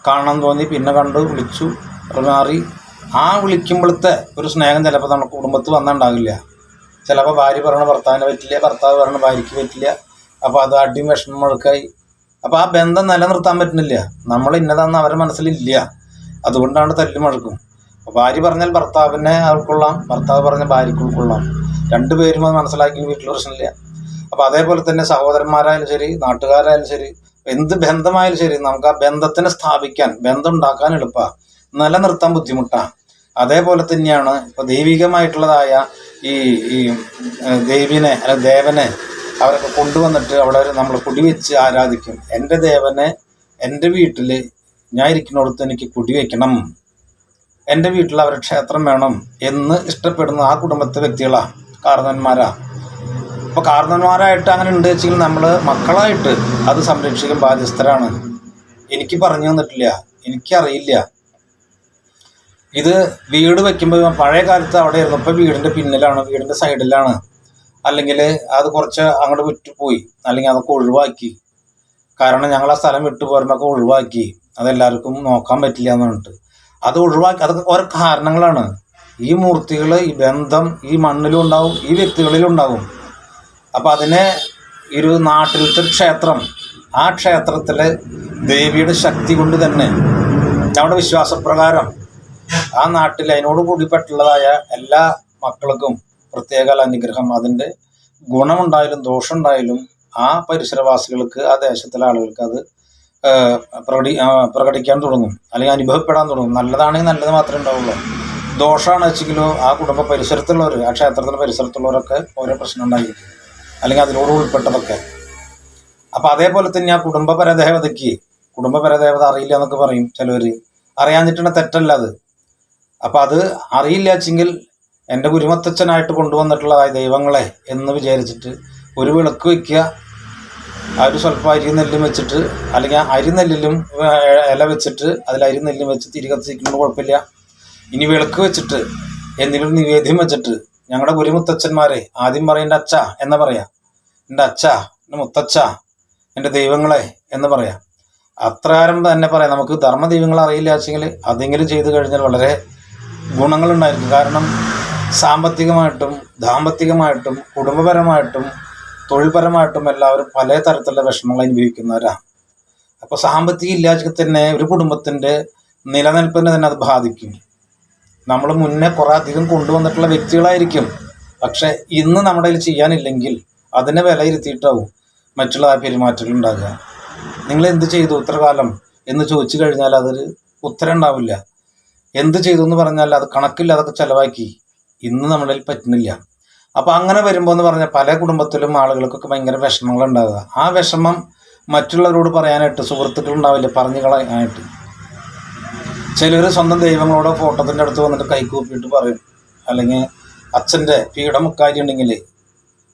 കാണാൻ തോന്നി പിന്നെ കണ്ടു വിളിച്ചു മാറി. ആ വിളിക്കുമ്പോഴത്തെ ഒരു സ്നേഹം ചിലപ്പോൾ നമ്മുടെ കുടുംബത്തിൽ വന്നുണ്ടാകില്ല ചിലപ്പോൾ ഭാര്യ പറയണ ഭർത്താവിനെ പറ്റില്ല ഭർത്താവ് പറയണ ഭാര്യയ്ക്ക് പറ്റില്ല. അപ്പോൾ അത് അടിയും വിഷമം അപ്പോൾ ആ ബന്ധം നിലനിർത്താൻ പറ്റുന്നില്ല. നമ്മൾ ഇന്നതാന്ന് അവരുടെ മനസ്സിലില്ല. അതുകൊണ്ടാണ് തല്ലു മഴക്കും. ഭാര്യ പറഞ്ഞാൽ ഭർത്താവിനെ ഉൾക്കൊള്ളാം ഭർത്താവ് പറഞ്ഞാൽ ഭാര്യയ്ക്ക് ഉൾക്കൊള്ളാം രണ്ടുപേരും അത് മനസ്സിലാക്കി വീട്ടിൽ പ്രശ്നമില്ല. അപ്പോൾ അതേപോലെ തന്നെ സഹോദരന്മാരായാലും ശരി നാട്ടുകാരായാലും ശരി എന്ത് ബന്ധമായാലും ശരി നമുക്ക് ആ ബന്ധത്തിനെ സ്ഥാപിക്കാൻ ബന്ധം ഉണ്ടാക്കാൻ എളുപ്പമാണ് നിലനിർത്താൻ ബുദ്ധിമുട്ടാണ് അതേപോലെ തന്നെയാണ് ഇപ്പോൾ ദൈവികമായിട്ടുള്ളതായ ഈ ഈ ദേവിനെ അല്ല ദേവനെ അവരൊക്കെ കൊണ്ടുവന്നിട്ട് അവിടെ നമ്മൾ കുടിവെച്ച് ആരാധിക്കും. എന്റെ ദേവനെ എന്റെ വീട്ടിൽ ഞാൻ ഇരിക്കുന്നിടത്ത് എനിക്ക് കുടിവെക്കണം. എന്റെ വീട്ടിൽ അവരുടെ ക്ഷേത്രം വേണം എന്ന് ഇഷ്ടപ്പെടുന്ന ആ കുടുംബത്തെ വ്യക്തികളാ കാർന്നന്മാരാ. അപ്പോൾ കാർന്നന്മാരായിട്ട് അങ്ങനെ ഉണ്ട് വെച്ചെങ്കിൽ നമ്മൾ മക്കളായിട്ട് അത് സംരക്ഷിക്കാൻ ബാധ്യസ്ഥരാണ്. എനിക്ക് പറഞ്ഞു തന്നിട്ടില്ല എനിക്കറിയില്ല. ഇത് വീട് വെക്കുമ്പോൾ പഴയ കാലത്ത് അവിടെ ആയിരുന്നു. ഇപ്പോൾ വീടിന്റെ പിന്നിലാണ് വീടിന്റെ സൈഡിലാണ്. അല്ലെങ്കിൽ അത് കുറച്ച് അങ്ങോട്ട് വിറ്റുപോയി അല്ലെങ്കിൽ അതൊക്കെ ഒഴിവാക്കി. കാരണം ഞങ്ങൾ ആ സ്ഥലം വിട്ടു പോരുന്നൊക്കെ ഒഴിവാക്കി. അതെല്ലാവർക്കും നോക്കാൻ പറ്റില്ല എന്ന് പറഞ്ഞിട്ട്. അത് ഒഴിവാക്കി അതൊക്കെ ഓരോ കാരണങ്ങളാണ്. ഈ മൂർത്തികൾ ഈ ബന്ധം ഈ മണ്ണിലും ഉണ്ടാവും ഈ വ്യക്തികളിലും ഉണ്ടാവും. അപ്പം അതിനെ ഒരു നാട്ടിലത്തെ ക്ഷേത്രം ആ ക്ഷേത്രത്തിലെ ദേവിയുടെ ശക്തി കൊണ്ട് തന്നെ നമ്മുടെ വിശ്വാസപ്രകാരം ആ നാട്ടിൽ അതിനോട് കൂടിപ്പെട്ടുള്ളതായ എല്ലാ മക്കൾക്കും പ്രത്യേക അനുഗ്രഹം അതിന്റെ. ഗുണമുണ്ടായാലും ദോഷമുണ്ടായാലും ആ പരിസരവാസികൾക്ക് ആ ദേശത്തിലെ ആളുകൾക്ക് അത് പ്രകടി പ്രകടിക്കാൻ തുടങ്ങും. അല്ലെങ്കിൽ അനുഭവപ്പെടാൻ തുടങ്ങും. നല്ലതാണെങ്കിൽ നല്ലത് മാത്രമേ ഉണ്ടാവുള്ളൂ. ദോഷമാണ് വെച്ചെങ്കിലോ ആ കുടുംബ പരിസരത്തുള്ളവർ ആ ക്ഷേത്രത്തിന്റെ പരിസരത്തുള്ളവരൊക്കെ ഓരോ പ്രശ്നം ഉണ്ടായിരിക്കും. അല്ലെങ്കിൽ അതിനോട് ഉൾപ്പെട്ടതൊക്കെ. അപ്പം അതേപോലെ തന്നെ ആ കുടുംബ പരദേവതയ്ക്ക് കുടുംബ പരദേവത അറിയില്ല എന്നൊക്കെ പറയും ചിലവർ അറിയാഞ്ഞിട്ടുള്ള തെറ്റല്ല അത്. അപ്പം അത് അറിയില്ല വെച്ചെങ്കിൽ എന്റെ ഗുരുമത്തച്ഛനായിട്ട് കൊണ്ടുവന്നിട്ടുള്ളതായ ദൈവങ്ങളെ എന്ന് വിചാരിച്ചിട്ട് ഒരു വിളക്ക് വയ്ക്കുക. ആ ഒരു സ്വല്പം അരി നെല്ലും വെച്ചിട്ട് അല്ലെങ്കിൽ ആ അരി നെല്ലിലും ഇല വെച്ചിട്ട് അതിൽ അരി നെല്ലും വെച്ച് തിരി കത്തിക്കുന്നത് കുഴപ്പമില്ല. ഇനി വിളക്ക് വെച്ചിട്ട് എന്തെങ്കിലും നിവേദ്യം വെച്ചിട്ട് ഞങ്ങളുടെ ഗുരുമുത്തച്ഛന്മാരെ ആദ്യം പറയേണ്ട അച്ഛ എന്ന് പറയാം. എന്റെ അച്ഛ എന്റെ മുത്തച്ഛ എന്റെ ദൈവങ്ങളെ എന്ന് പറയാം. അത്രകാരം തന്നെ പറയാം. നമുക്ക് ധർമ്മ ദൈവങ്ങൾ അറിയില്ല വെച്ചെങ്കിൽ അതെങ്കിലും ചെയ്തു കഴിഞ്ഞാൽ വളരെ ഗുണങ്ങളുണ്ടായിരിക്കും. കാരണം സാമ്പത്തികമായിട്ടും ദാമ്പത്തികമായിട്ടും കുടുംബപരമായിട്ടും തൊഴിൽപരമായിട്ടും എല്ലാവരും പല തരത്തിലുള്ള വിഷമങ്ങൾ അനുഭവിക്കുന്നവരാണ്. അപ്പോൾ സാമ്പത്തിക ഇല്ലാതെ തന്നെ ഒരു കുടുംബത്തിന്റെ നിലനിൽപ്പിനെ തന്നെ അത് ബാധിക്കും. നമ്മൾ മുന്നേ കുറേ അധികം കൊണ്ടുവന്നിട്ടുള്ള വ്യക്തികളായിരിക്കും. പക്ഷെ ഇന്ന് നമ്മുടെ കയ്യിൽ ചെയ്യാനില്ലെങ്കിൽ അതിനെ വിലയിരുത്തിയിട്ടാവും മറ്റുള്ള പെരുമാറ്റങ്ങൾ ഉണ്ടാകുക. നിങ്ങൾ എന്ത് ചെയ്തു ഉത്തരകാലം കാലം എന്ന് ചോദിച്ചു കഴിഞ്ഞാൽ അതൊരു ഉത്തരം ഉണ്ടാവില്ല. എന്ത് ചെയ്തു എന്ന് പറഞ്ഞാൽ അത് കണക്കില്ലാതൊക്കെ ചെലവാക്കി. ഇന്ന് നമ്മളിൽ പറ്റുന്നില്ല. അപ്പോൾ അങ്ങനെ വരുമ്പോൾ എന്ന് പറഞ്ഞാൽ പല കുടുംബത്തിലും ആളുകൾക്കൊക്കെ ഭയങ്കര വിഷമങ്ങൾ ഉണ്ടാകുക ആ വിഷമം മറ്റുള്ളവരോട് പറയാനായിട്ട് സുഹൃത്തുക്കൾ ഉണ്ടാവില്ല പറഞ്ഞു കളയാനായിട്ട്. ചിലർ സ്വന്തം ദൈവങ്ങളോട് ഫോട്ടോത്തിന്റെ അടുത്ത് വന്നിട്ട് കൈക്കൂപ്പിയിട്ട് പറയും. അല്ലെങ്കിൽ അച്ഛന്റെ പീഠ മുക്കാരി ഉണ്ടെങ്കിൽ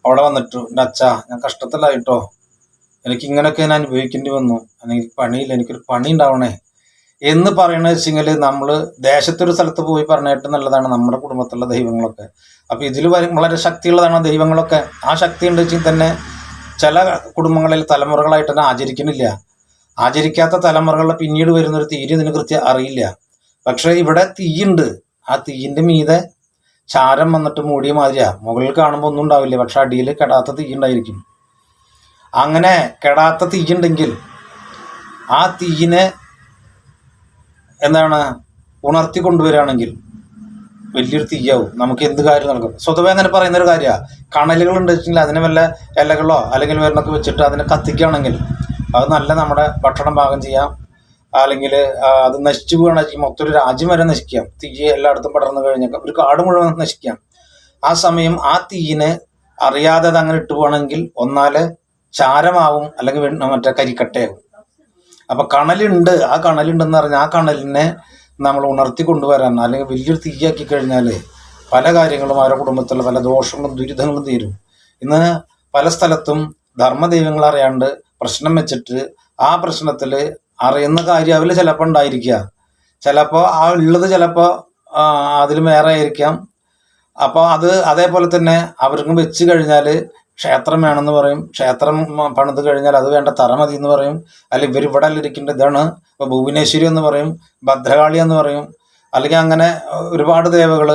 അവിടെ വന്നിട്ട് എന്റെ അച്ഛ ഞാൻ കഷ്ടത്തിലായിട്ടോ. എനിക്ക് ഇങ്ങനെയൊക്കെ ഞാൻ അനുഭവിക്കേണ്ടി വന്നു. അല്ലെങ്കിൽ പണിയില്ല. എനിക്കൊരു പണി ഉണ്ടാവണേ. എന്ന് പറയുന്നത് വെച്ചെങ്കിൽ നമ്മൾ ദേശത്തൊരു സ്ഥലത്ത് പോയി പറഞ്ഞിട്ട് നല്ലതാണ് നമ്മുടെ കുടുംബത്തിലുള്ള ദൈവങ്ങളൊക്കെ. അപ്പോൾ ഇതിൽ വളരെ ശക്തിയുള്ളതാണ് ദൈവങ്ങളൊക്കെ. ആ ശക്തി ഉണ്ട് വെച്ചെങ്കിൽ തന്നെ ചില കുടുംബങ്ങളിൽ തലമുറകളായിട്ട് തന്നെ ആചരിക്കുന്നില്ല. ആചരിക്കാത്ത തലമുറകളിൽ പിന്നീട് വരുന്നൊരു തീര് ഇതിന് കൃത്യം അറിയില്ല. പക്ഷേ ഇവിടെ തീയുണ്ട്. ആ തീയിന്റെ മീതെ ചാരം വന്നിട്ട് മൂടിയ മാതിരിയാ. മുകളിൽ കാണുമ്പോൾ ഒന്നും ഉണ്ടാവില്ല. പക്ഷെ അടിയിൽ കെടാത്ത തീയുണ്ടായിരിക്കും അങ്ങനെ കെടാത്ത തീയുണ്ടെങ്കിൽ ആ തീയിനെ എന്താണ് ഉണർത്തി കൊണ്ടുവരികയാണെങ്കിൽ വലിയൊരു തീയാവും. നമുക്ക് എന്ത് കാര്യം നടക്കും സ്വതവേ അങ്ങനെ പറയുന്ന ഒരു കാര്യമാണ് കണലുകൾ ഉണ്ട് അതിനെ വല്ല ഇലകളോ അല്ലെങ്കിൽ വരണൊക്കെ വെച്ചിട്ട് അതിനെ കത്തിക്കുകയാണെങ്കിൽ അത് നല്ല നമ്മുടെ ഭക്ഷണം പാകം ചെയ്യാം. അല്ലെങ്കിൽ അത് നശിച്ചു പോകുകയാണെങ്കിൽ മൊത്തം ഒരു രാജ്യം വരെ നശിക്കാം. തീ എല്ലായിടത്തും പടർന്നു കഴിഞ്ഞാൽ ഒരു കാട് മുഴുവൻ നശിക്കാം. ആ സമയം ആ തീയിനെ അറിയാതെ അത് അങ്ങനെ ഇട്ടു പോകണമെങ്കിൽ ഒന്നാൽ ചാരമാവും അല്ലെങ്കിൽ മറ്റേ കരിക്കട്ടയാവും. അപ്പൊ കണലുണ്ട്. ആ കണലുണ്ടെന്ന് പറഞ്ഞാൽ ആ കണലിനെ നമ്മൾ ഉണർത്തി കൊണ്ടുവരാൻ അല്ലെങ്കിൽ വലിയൊരു തീയാക്കി കഴിഞ്ഞാൽ പല കാര്യങ്ങളും അവരുടെ കുടുംബത്തിലുള്ള പല ദോഷങ്ങളും ദുരിതങ്ങളും തീരും. ഇന്ന് പല സ്ഥലത്തും ധർമ്മദൈവങ്ങൾ അറിയാണ്ട് പ്രശ്നം വെച്ചിട്ട് ആ പ്രശ്നത്തിൽ അറിയുന്ന കാര്യം അതിൽ ചിലപ്പോൾ ഉണ്ടായിരിക്കുക. ചിലപ്പോൾ ആ ഉള്ളത് ചിലപ്പോൾ അതിലും വേറെ ആയിരിക്കാം. അപ്പോൾ അത് അതേപോലെ തന്നെ അവർക്കും വെച്ച് കഴിഞ്ഞാൽ ക്ഷേത്രം വേണമെന്ന് പറയും. ക്ഷേത്രം പണിത് കഴിഞ്ഞാൽ അത് വേണ്ട തറ മതി എന്ന് പറയും. അല്ല ഇവർ ഇവിടെ ഇരിക്കേണ്ട ഇതാണ് ഇപ്പോൾ ഭുവനേശ്വരി എന്ന് പറയും ഭദ്രകാളി എന്ന് പറയും. അല്ലെങ്കിൽ അങ്ങനെ ഒരുപാട് ദേവകൾ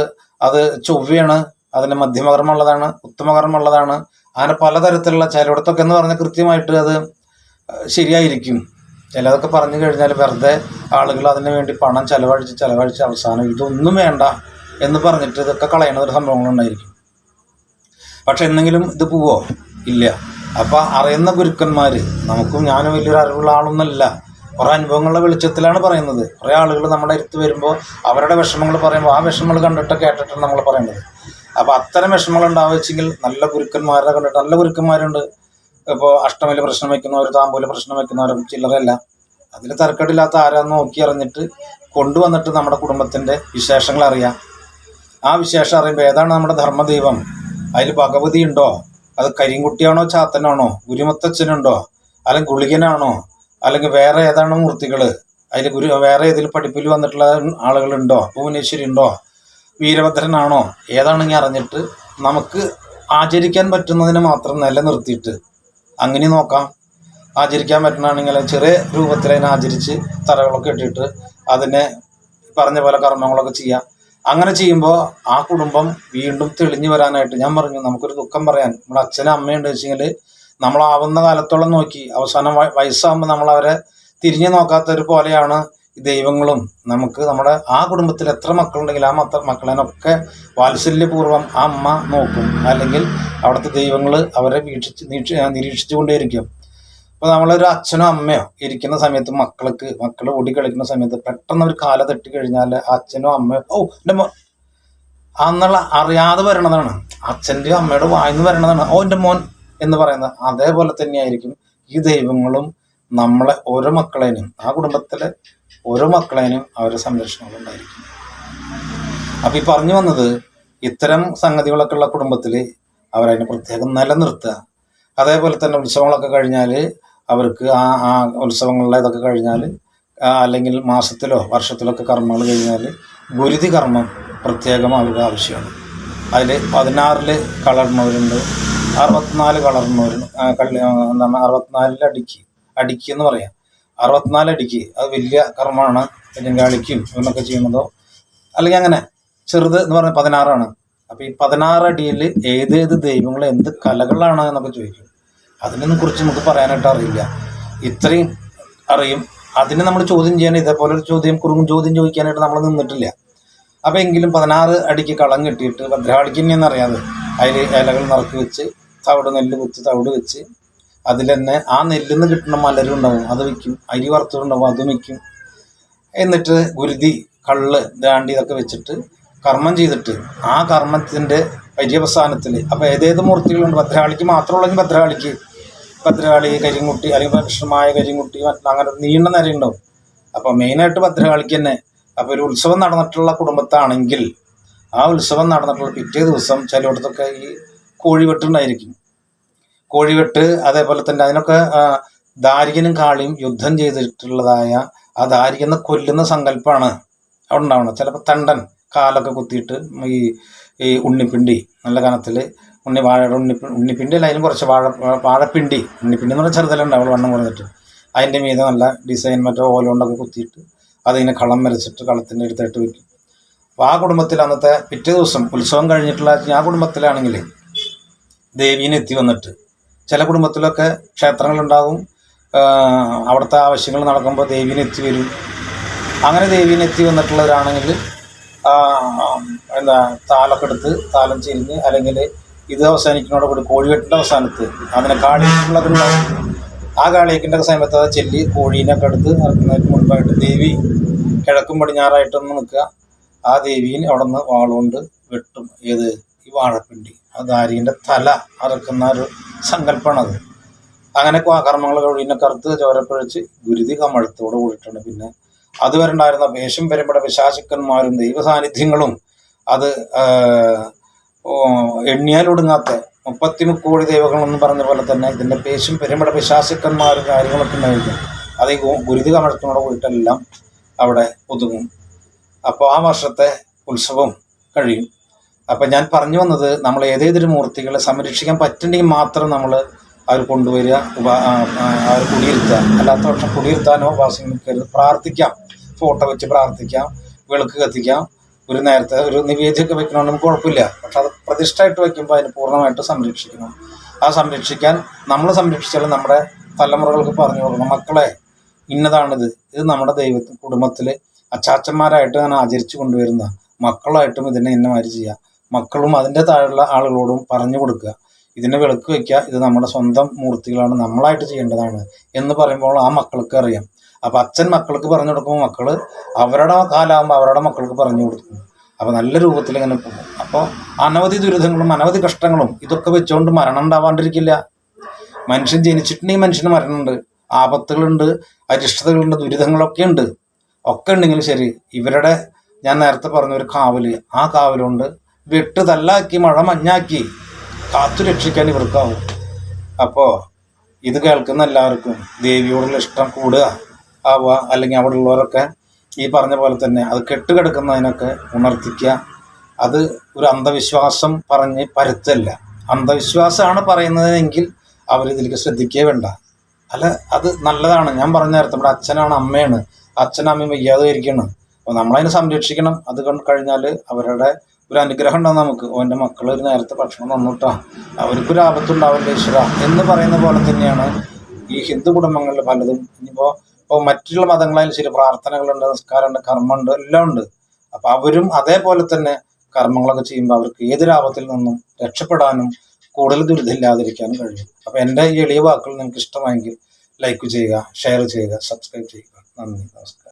അത് ചൊവ്വയാണ് അതിന് മധ്യമകർമ്മമുള്ളതാണ് ഉത്തമകർമ്മമുള്ളതാണ്. അങ്ങനെ പലതരത്തിലുള്ള ചിലയിടത്തൊക്കെ എന്ന് പറഞ്ഞാൽ കൃത്യമായിട്ട് അത് ശരിയായിരിക്കും. ചിലതൊക്കെ പറഞ്ഞു കഴിഞ്ഞാൽ വെറുതെ ആളുകൾ അതിന് വേണ്ടി പണം ചെലവഴിച്ച് ചെലവഴിച്ച് അവസാനം ഇതൊന്നും വേണ്ട എന്ന് പറഞ്ഞിട്ട് ഇതൊക്കെ കളയണ ഒരു സംഭവങ്ങളുണ്ടായിരിക്കും. പക്ഷെ എന്തെങ്കിലും ഇത് പോവോ? ഇല്ല. അപ്പം അറിയുന്ന ഗുരുക്കന്മാർ നമുക്കും ഞാനും വലിയൊരു അറിവുള്ള ആളൊന്നുമല്ല. കുറേ അനുഭവങ്ങളുടെ വെളിച്ചത്തിലാണ് പറയുന്നത്. കുറേ ആളുകൾ നമ്മുടെ അടുത്ത് വരുമ്പോൾ അവരുടെ വിഷമങ്ങൾ പറയുമ്പോൾ ആ വിഷമങ്ങൾ കണ്ടിട്ട് കേട്ടിട്ടാണ് നമ്മൾ പറയുന്നത് അപ്പോൾ അത്തരം വിഷമങ്ങൾ ഉണ്ടാവുകയെങ്കിൽ നല്ല ഗുരുക്കന്മാരെ കണ്ടിട്ട് നല്ല ഗുരുക്കന്മാരുണ്ട്. ഇപ്പോൾ അഷ്ടമിൽ പ്രശ്നം വയ്ക്കുന്നവർ താമ്പൂല പ്രശ്നം വയ്ക്കുന്നവരും ചില്ലറല്ല അതിൽ തർക്കടില്ലാത്ത ആരാന്ന് നോക്കി അറിഞ്ഞിട്ട് കൊണ്ടുവന്നിട്ട് നമ്മുടെ കുടുംബത്തിന്റെ വിശേഷങ്ങൾ അറിയാം. ആ വിശേഷം അറിയുമ്പോൾ ഏതാണ് നമ്മുടെ ധർമ്മദൈവം? അതിൽ ഭഗവതി ഉണ്ടോ? അത് കരിങ്കുട്ടിയാണോ ചാത്തനാണോ? ഗുരുമത്തച്ഛനുണ്ടോ? അല്ലെങ്കിൽ ഗുളികനാണോ? അല്ലെങ്കിൽ വേറെ ഏതാണ് മൂർത്തികൾ അതിൽ ഗുരു വേറെ ഏതിൽ പഠിപ്പിൽ വന്നിട്ടുള്ള ആളുകളുണ്ടോ? ഭുവനേശ്വരി ഉണ്ടോ? വീരഭദ്രനാണോ? ഏതാണെങ്കിൽ അറിഞ്ഞിട്ട് നമുക്ക് ആചരിക്കാൻ പറ്റുന്നതിന് മാത്രം നിലനിർത്തിയിട്ട് അങ്ങനെ നോക്കാം. ആചരിക്കാൻ പറ്റണമെങ്കിൽ ചെറിയ രൂപത്തിൽ അതിനെ ആചരിച്ച് തറകളൊക്കെ ഇട്ടിട്ട് അതിനെ പറഞ്ഞ പോലെ കർമ്മങ്ങളൊക്കെ ചെയ്യാം. അങ്ങനെ ചെയ്യുമ്പോൾ ആ കുടുംബം വീണ്ടും തെളിഞ്ഞു വരാനായിട്ട് ഞാൻ പറഞ്ഞു നമുക്കൊരു ദുഃഖം പറയാൻ. നമ്മുടെ അച്ഛനും അമ്മയുണ്ട് വെച്ചെങ്കിൽ നമ്മളാവുന്ന കാലത്തോളം നോക്കി. അവസാനം വയ- വയസ്സാകുമ്പോൾ നമ്മൾ അവരെ തിരിഞ്ഞു നോക്കാത്തൊരു പോലെയാണ് ദൈവങ്ങളും. നമുക്ക് നമ്മുടെ ആ കുടുംബത്തിൽ എത്ര മക്കളുണ്ടെങ്കിൽ ആ മത്ത മക്കളെനൊക്കെ വാത്സല്യപൂർവം ആ അമ്മ നോക്കും. അല്ലെങ്കിൽ അവിടുത്തെ ദൈവങ്ങൾ അവരെ വീക്ഷിച്ച് നീക്ഷ അപ്പോൾ നമ്മളൊരു അച്ഛനോ അമ്മയോ ഇരിക്കുന്ന സമയത്ത് മക്കൾക്ക് മക്കൾ ഓടി കളിക്കുന്ന സമയത്ത് പെട്ടെന്ന് ഒരു കാല തട്ടി കഴിഞ്ഞാൽ അച്ഛനോ അമ്മയോ ഓ എന്റെ മോൻ എന്നുള്ള അറിയാതെ വരണതാണ്. അച്ഛന്റെയോ അമ്മയുടെ വായിന്ന് വരണതാണ്. ഓ എന്റെ മോൻ എന്ന് പറയുന്നത് അതേപോലെ തന്നെയായിരിക്കും ഈ ദൈവങ്ങളും നമ്മളെ ഓരോ മക്കളേനും ആ കുടുംബത്തിലെ ഓരോ മക്കളേനും അവരുടെ സംരക്ഷണങ്ങൾ ഉണ്ടായിരിക്കും. അപ്പം ഈ പറഞ്ഞു വന്നത് ഇത്തരം സംഗതികളൊക്കെ ഉള്ള കുടുംബത്തിൽ അവരതിനെ പ്രത്യേകം നിലനിർത്തുക. അതേപോലെ തന്നെ ഉത്സവങ്ങളൊക്കെ കഴിഞ്ഞാൽ അവർക്ക് ആ ആ ഉത്സവങ്ങളിലെ ഇതൊക്കെ കഴിഞ്ഞാൽ അല്ലെങ്കിൽ മാസത്തിലോ വർഷത്തിലൊക്കെ കർമ്മങ്ങൾ കഴിഞ്ഞാൽ ഗുരുതി കർമ്മം പ്രത്യേകം അവർക്ക് ആവശ്യമാണ്. അതിൽ പതിനാറിൽ കളർന്നവരുണ്ട് അറുപത്തിനാല് കളറിനവരുണ്ട് കള്ളി എന്താണ് അറുപത്തിനാലിൽ അടിക്ക്. അടിക്ക് എന്ന് പറയാം. അറുപത്തിനാല് അടിക്ക്. അത് വലിയ കർമ്മമാണ്. പെരുങ്കാളിക്കും ഇവനൊക്കെ ചെയ്യുന്നതോ. അല്ലെങ്കിൽ അങ്ങനെ ചെറുത് എന്ന് പറഞ്ഞാൽ പതിനാറാണ്. അപ്പോൾ ഈ പതിനാറ് അടിയിൽ ഏതേത് ദൈവങ്ങൾ എന്ത് കലകളാണ് എന്നൊക്കെ ചോദിക്കും. അതിനൊന്നും കുറിച്ച് നമുക്ക് പറയാനായിട്ട് അറിയില്ല. ഇത്രയും അറിയും. അതിനെ നമ്മൾ ചോദ്യം ചെയ്യാൻ ഇതേപോലെ ഒരു ചോദ്യം കുറുകും ചോദ്യം ചോദിക്കാനായിട്ട് നമ്മൾ നിന്നിട്ടില്ല. അപ്പോൾ എങ്കിലും പതിനാറ് അടിക്ക് കളം കെട്ടിയിട്ട് ഭദ്രാളിക്ക് തന്നെയെന്ന് അറിയാതെ അതിൽ ഇലകൾ നിറക്കി വെച്ച് തവിട് നെല്ല് കുത്തി തവിട് വെച്ച് അതിൽ തന്നെ ആ നെല്ലിൽ നിന്ന് കിട്ടുന്ന മലരും ഉണ്ടാവും. അത് വിൽക്കും അരി വറുത്തതുണ്ടാവും അതും വിൽക്കും എന്നിട്ട് ഗുരുതി കള്ള് ദാണ്ടി ഇതൊക്കെ വെച്ചിട്ട് കർമ്മം ചെയ്തിട്ട് ആ കർമ്മത്തിന്റെ പര്യവസാനത്തിൽ അപ്പോൾ ഏതേത് മൂർത്തികളുണ്ട്? ഭദ്രകാളിക്ക് മാത്രമുള്ളെങ്കിൽ ഭദ്രകാളിക്ക്. ഭദ്രകാളി കരിങ്കുട്ടി അല്ലെങ്കിൽ കൃഷ്ണമായ കരിങ്കുട്ടി അങ്ങനെ നീണ്ട നിര ഉണ്ടാവും അപ്പോൾ മെയിനായിട്ട് ഭദ്രകാളിക്ക് തന്നെ. അപ്പോൾ ഒരു ഉത്സവം നടന്നിട്ടുള്ള കുടുംബത്താണെങ്കിൽ ആ ഉത്സവം നടന്നിട്ടുള്ള പിറ്റേ ദിവസം ചിലയിടത്തൊക്കെ ഈ കോഴിവെട്ടുണ്ടായിരിക്കും കോഴിവെട്ട് അതേപോലെ തന്നെ അതിനൊക്കെ ദാരികനും കാളിയും യുദ്ധം ചെയ്തിട്ടുള്ളതായ ആ ദാരികനെ കൊല്ലുന്ന സങ്കല്പമാണ് അവിടെ ഉണ്ടാവണം ചിലപ്പോൾ തണ്ടൻ കാലൊക്കെ കുത്തിയിട്ട് ഈ ഈ ഉണ്ണിപ്പിണ്ടി നല്ല കനത്തിൽ ഉണ്ണി വാഴയുടെ ഉണ്ണി ഉണ്ണിപ്പിണ്ടി അല്ല അതിന് കുറച്ച് വാഴ വാഴപ്പിണ്ടി ഉണ്ണിപ്പിണ്ടി എന്ന് പറഞ്ഞാൽ ചെറുതലുണ്ട് അവൾ വണ്ണം കുറഞ്ഞിട്ട്. അതിന്റെ മീതെ നല്ല ഡിസൈൻ മറ്റോ ഓല കൊണ്ടൊക്കെ കുത്തിയിട്ട് അതിങ്ങനെ കളം വരച്ചിട്ട് കളത്തിന്റെ അടുത്തായിട്ട് വെക്കും. അപ്പോൾ ആ കുടുംബത്തിൽ അന്നത്തെ പിറ്റേ ദിവസം ഉത്സവം കഴിഞ്ഞിട്ടുള്ള ആ കുടുംബത്തിലാണെങ്കിൽ ദേവീനെ എത്തി വന്നിട്ട്. ചില കുടുംബത്തിലൊക്കെ ക്ഷേത്രങ്ങളുണ്ടാകും അവിടുത്തെ ആവശ്യങ്ങൾ നടക്കുമ്പോൾ ദേവീനെ എത്തി വരും. അങ്ങനെ ദേവീനെ എത്തി വന്നിട്ടുള്ളവരാണെങ്കിൽ എന്താ താലൊക്കെ എടുത്ത് താലം ചെരിഞ്ഞ് അല്ലെങ്കിൽ ഇത് അവസാനിക്കുന്നതോടെ കൂടി കോഴിവെട്ടിന്റെ അവസാനത്ത് അതിനെ കാളിക്കുള്ളതുണ്ടാവും ആ കാളിയേക്കിന്റെ സമയത്ത് അത് ചെല്ലി കോഴീനൊക്കെ എടുത്ത് നടക്കുന്നതിന് മുൻപായിട്ട് ദേവി കിഴക്കും പടിഞ്ഞാറായിട്ടൊന്ന് നിൽക്കുക. ആ ദേവീനെ അവിടെ നിന്ന് വാളുകൊണ്ട് വെട്ടും. ഏത്? ഈ വാഴപ്പിണ്ടി. ആ ദാരിന്റെ തല അറക്കുന്ന ഒരു സങ്കല്പമാണത്. അങ്ങനെ കർമ്മങ്ങൾ കഴിയുന്ന കറുത്ത് ചോരപ്പഴിച്ച് ഗുരുതി കമഴത്തോട് കൂടിയിട്ടുണ്ട്. പിന്നെ അതുവരെ ഉണ്ടായിരുന്ന വേഷം വരുമ്പോൾ പിശാചുക്കന്മാരും ദൈവസാന്നിധ്യങ്ങളും അത് എണ്ണിയാലൊടുങ്ങാത്ത മുപ്പത്തി മുക്കോടി ദൈവങ്ങൾ എന്ന് പറഞ്ഞ പോലെ തന്നെ ഇതിന്റെ പേശും പെരുമ്പട പിശാസുക്കന്മാരും കാര്യങ്ങളൊക്കെ ഉണ്ടായിരുന്നു അത് ഈ ഗുരുതി കമഴത്തിനോട് കൂടിയിട്ടെല്ലാം അവിടെ ഒതുങ്ങും. അപ്പോൾ ആ വർഷത്തെ ഉത്സവം കഴിയും. അപ്പം ഞാൻ പറഞ്ഞു വന്നത് നമ്മൾ ഏതേതൊരു മൂർത്തികളെ സംരക്ഷിക്കാൻ പറ്റുന്നെങ്കിൽ മാത്രം നമ്മൾ അവർ കൊണ്ടുവരിക അവർ കുടിയിരുത്തുക. അല്ലാത്ത പക്ഷം കുടിയിരുത്താനോ ഉപാസന നിൽക്കരുത് പ്രാർത്ഥിക്കാം. ഫോട്ടോ വെച്ച് പ്രാർത്ഥിക്കാം വിളക്ക് കത്തിക്കാം. ഒരു നേരത്തെ ഒരു നിവേദ്യമൊക്കെ വെക്കണമെന്ന് നമുക്ക് കുഴപ്പമില്ല. പക്ഷെ അത് പ്രതിഷ്ഠയായിട്ട് വെക്കുമ്പോൾ അതിന് പൂർണമായിട്ട് സംരക്ഷിക്കണം. ആ സംരക്ഷിക്കാൻ നമ്മൾ സംരക്ഷിച്ചാലും നമ്മുടെ തലമുറകൾക്ക് പറഞ്ഞു കൊടുക്കണം മക്കളെ ഇന്നതാണിത്. ഇത് നമ്മുടെ ദൈവത്തിൽ കുടുംബത്തിൽ അച്ചാച്ചന്മാരായിട്ട് ഞാൻ ആചരിച്ചു കൊണ്ടുവരുന്ന മക്കളായിട്ടും ഇതിനെ ഇന്നമാതിരി ചെയ്യുക മക്കളും അതിന്റെ താഴെയുള്ള ആളുകളോടും പറഞ്ഞു കൊടുക്കുക. ഇതിനെ വിളക്ക് വെക്കുക ഇത് നമ്മുടെ സ്വന്തം മൂർത്തികളാണ് നമ്മളായിട്ട് ചെയ്യേണ്ടതാണ് എന്ന് പറയുമ്പോൾ ആ മക്കൾക്ക് അറിയാം. അപ്പം അച്ഛൻ മക്കൾക്ക് പറഞ്ഞു കൊടുക്കുമ്പോൾ മക്കൾ അവരുടെ കാലാകുമ്പോൾ അവരുടെ മക്കൾക്ക് പറഞ്ഞു കൊടുക്കും. അപ്പോൾ നല്ല രൂപത്തിൽ ഇങ്ങനെ പോകും. അപ്പോൾ അനവധി ദുരിതങ്ങളും അനവധി കഷ്ടങ്ങളും ഇതൊക്കെ വെച്ചുകൊണ്ട് മരണം ഉണ്ടാവാണ്ടിരിക്കില്ല. മനുഷ്യൻ ജനിച്ചിട്ടുണ്ടെങ്കിൽ മനുഷ്യന് മരണമുണ്ട്. ആപത്തുകളുണ്ട് അരിഷ്ടതകളുണ്ട് ദുരിതങ്ങളൊക്കെ ഉണ്ട്. ഒക്കെ ഉണ്ടെങ്കിലും ശരി. ഇവരുടെ ഞാൻ നേരത്തെ പറഞ്ഞ ഒരു കാവൽ. ആ കാവലുകൊണ്ട് വെട്ട് തല്ലാക്കി മഴ മഞ്ഞാക്കി കാത്തു രക്ഷിക്കാൻ ഇവർക്കാവും. അപ്പോൾ ഇത് കേൾക്കുന്ന എല്ലാവർക്കും ദേവിയോടുള്ള ഇഷ്ടം കൂടുക ആവുക അല്ലെങ്കിൽ അവിടെ ഉള്ളവരൊക്കെ ഈ പറഞ്ഞ പോലെ തന്നെ അത് കെട്ടുകിടക്കുന്നതിനൊക്കെ ഉണർത്തിക്കുക. അത് ഒരു അന്ധവിശ്വാസം പറഞ്ഞ് പരുത്തല്ല. അന്ധവിശ്വാസമാണ് പറയുന്നതെങ്കിൽ അവരിതിലേക്ക് ശ്രദ്ധിക്കേ വേണ്ട. അല്ല അത് നല്ലതാണ്. ഞാൻ പറഞ്ഞ നേരത്തെ നമ്മുടെ അച്ഛനാണ് അമ്മയാണ്. അച്ഛനും അമ്മയും വയ്യാതെ ഇരിക്കണം അപ്പോൾ നമ്മളതിനെ സംരക്ഷിക്കണം. അത് കഴിഞ്ഞാൽ അവരുടെ ഒരു അനുഗ്രഹം ഉണ്ടാവും നമുക്ക്? ഓന്റെ മക്കൾ ഒരു നേരത്തെ ഭക്ഷണം തന്നിട്ടാ. അവർക്കൊരു ആപത്തുണ്ടാവില്ല ഈശ്വര. എന്ന് പറയുന്ന പോലെ തന്നെയാണ് ഈ ഹിന്ദു കുടുംബങ്ങളിൽ പലതും. ഇനിയിപ്പോൾ ഇപ്പോൾ മറ്റുള്ള മതങ്ങളായാലും ശരി പ്രാർത്ഥനകളുണ്ട് നിസ്കാരമുണ്ട് കർമ്മമുണ്ട് എല്ലാം ഉണ്ട്. അപ്പോൾ അവരും അതേപോലെ തന്നെ കർമ്മങ്ങളൊക്കെ ചെയ്യുമ്പോൾ അവർക്ക് ഏതൊരാപത്തിൽ നിന്നും രക്ഷപ്പെടാനും കൂടുതൽ ദുരിതമില്ലാതിരിക്കാനും കഴിയും. അപ്പോൾ എന്റെ ഈ എളിയ വാക്കുകൾ നിങ്ങൾക്ക് ഇഷ്ടമായെങ്കിൽ ലൈക്ക് ചെയ്യുക ഷെയർ ചെയ്യുക സബ്സ്ക്രൈബ് ചെയ്യുക. നന്ദി. നമസ്കാരം.